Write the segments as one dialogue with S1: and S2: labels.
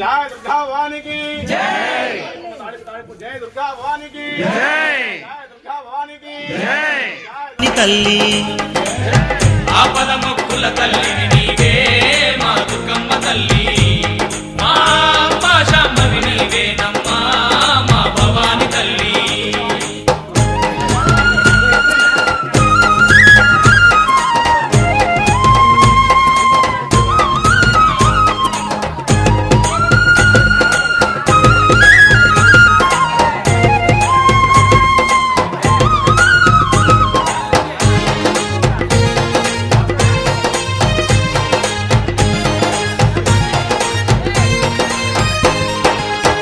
S1: జయ దుర్గా
S2: భవానికి జై. జయ దుర్గా భవానికి జై దుర్గా భవానికి జై తల్లి. ఆపద మొక్కుల తల్లిని నీవే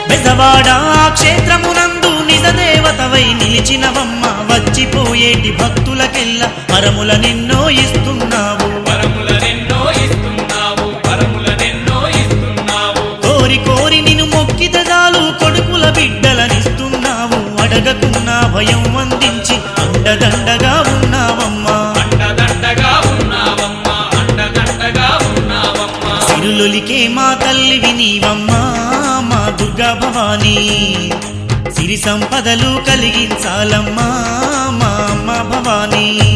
S1: బెజవాడ క్షేత్రమునందు నిజ దేవతవై నిలిచినవమ్మ వచ్చిపోయేటి భక్తులకెల్ల పరముల నిన్నో ఇస్తున్నావు.
S2: వరములనెన్నో ఇస్తున్నావు
S1: కోరి కోరి నిన్ను మొక్కితదాలు కొడుకుల బిడ్డలనిస్తున్నావు. అడగకున్న భయం అందించి అండదండగా ఉన్నావమ్మా.
S2: అండదండగా ఉన్నావమ్మా అండదండగా
S1: సిరులొలికే మా తల్లివి నీవమ్మా. దుర్గా భవానీ సిరి సంపదలు కలిగించాలమ్మా మా అమ్మ భవానీ.